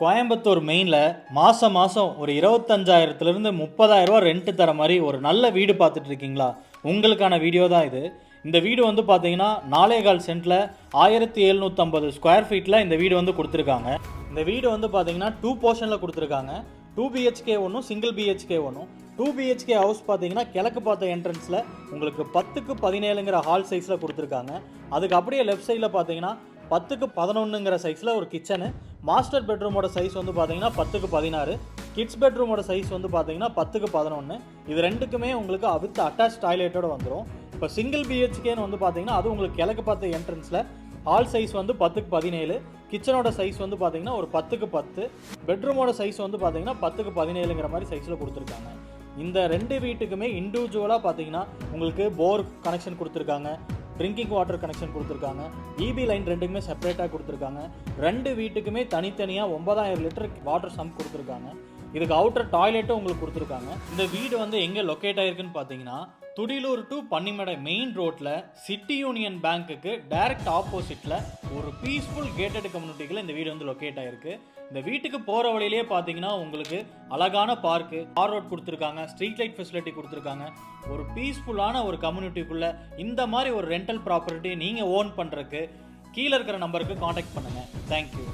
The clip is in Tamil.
கோயம்புத்தூர் மெயினில் மாதம் மாதம் ஒரு இருபத்தஞ்சாயிரத்துலேருந்து முப்பதாயிரரூவா ரெண்ட்டு தர மாதிரி ஒரு நல்ல வீடு பார்த்துட்டு இருக்கீங்களா? உங்களுக்கான வீடியோ தான் இது. இந்த வீடு வந்து பார்த்தீங்கன்னா நாலேகால் சென்ட்டில் ஆயிரத்தி எழுநூற்றம்பது ஸ்கொயர் ஃபீட்டில் இந்த வீடு வந்து கொடுத்துருக்காங்க. இந்த வீடு வந்து பார்த்தீங்கன்னா டூ போர்ஷனில் கொடுத்துருக்காங்க. டூ பிஹெச்கே ஒன்றும் சிங்கிள் பிஹெச்கே ஒன்றும் டூ பிஹெச்கே ஹவுஸ் பார்த்தீங்கன்னா கிழக்கு பார்த்த என்ட்ரன்ஸில் உங்களுக்கு பத்துக்கு பதினேழுங்கிற ஹால் சைஸில் கொடுத்துருக்காங்க. அதுக்கு அப்படியே லெஃப்ட் சைடில் பார்த்தீங்கன்னா பத்துக்கு பதினொன்றுங்கிற சைஸில் ஒரு கிச்சனு மாஸ்டர் பெட்ரூமோட சைஸ் வந்து பார்த்தீங்கன்னா பத்துக்கு பதினாறு. கிட்ஸ் பெட்ரூமோட சைஸ் வந்து பார்த்தீங்கன்னா பத்துக்கு பதினொன்று இது ரெண்டுக்குமே உங்களுக்கு வித் அட்டாச் டாய்லெட்டோட வந்துடும் இப்போ சிங்கிள் பிஹெச்கேன்னு வந்து பார்த்தீங்கன்னா அது உங்களுக்கு கிழக்கு பார்த்த என்ட்ரன்ஸில் ஹால் சைஸ் வந்து பத்துக்கு பதினேழு. கிச்சனோட சைஸ் வந்து பார்த்தீங்கன்னா ஒரு பத்துக்கு பத்து. பெட்ரூமோட சைஸ் வந்து பார்த்தீங்கன்னா பத்துக்கு பதினேழுங்கிற மாதிரி சைஸில் கொடுத்துருக்காங்க. இந்த ரெண்டு வீட்டுக்குமே இண்டிவிஜுவலாக பார்த்தீங்கன்னா உங்களுக்கு போர் கனெக்ஷன் கொடுத்துருக்காங்க. ட்ரிங்கிங் வாட்டர் கனெக்ஷன் கொடுத்துருக்காங்க. இபி லைன் ரெண்டுக்குமே செப்பரேட்டாக கொடுத்துருக்காங்க. ரெண்டு வீட்டுக்குமே தனித்தனியாக ஒன்பதாயிரம் லிட்டர் வாட்டர் சம்ப் கொடுத்துருக்காங்க. இதுக்கு அவுட்டர் டாய்லெட்டும் உங்களுக்கு கொடுத்துருக்காங்க. இந்த வீடு வந்து எங்கே லொக்கேட் ஆயிருக்குன்னு பார்த்தீங்கன்னா துடிலூர் டு பன்னிமடை மெயின் ரோட்டில் சிட்டி யூனியன் பேங்க்குக்கு டைரக்ட் ஆப்போசிட்டில் ஒரு பீஸ்ஃபுல் கேட்டட் கம்யூனிட்டிக்குள்ள இந்த வீடு வந்து லொக்கேட் ஆயிருக்கு. இந்த வீட்டுக்கு போகிற வழியிலே பார்த்தீங்கன்னா உங்களுக்கு அழகான பார்க்கு கார் ரோட் கொடுத்துருக்காங்க ஸ்ட்ரீட் லைட் ஃபெசிலிட்டி கொடுத்துருக்காங்க. ஒரு பீஸ்ஃபுல்லான ஒரு கம்யூனிட்டிக்குள்ளே இந்த மாதிரி ஒரு ரெண்டல் ப்ராப்பர்ட்டி நீங்கள் ஓன் பண்ணுறக்கு கீழே இருக்கிற நம்பருக்கு காண்டாக்ட் பண்ணுங்கள் தேங்க்யூ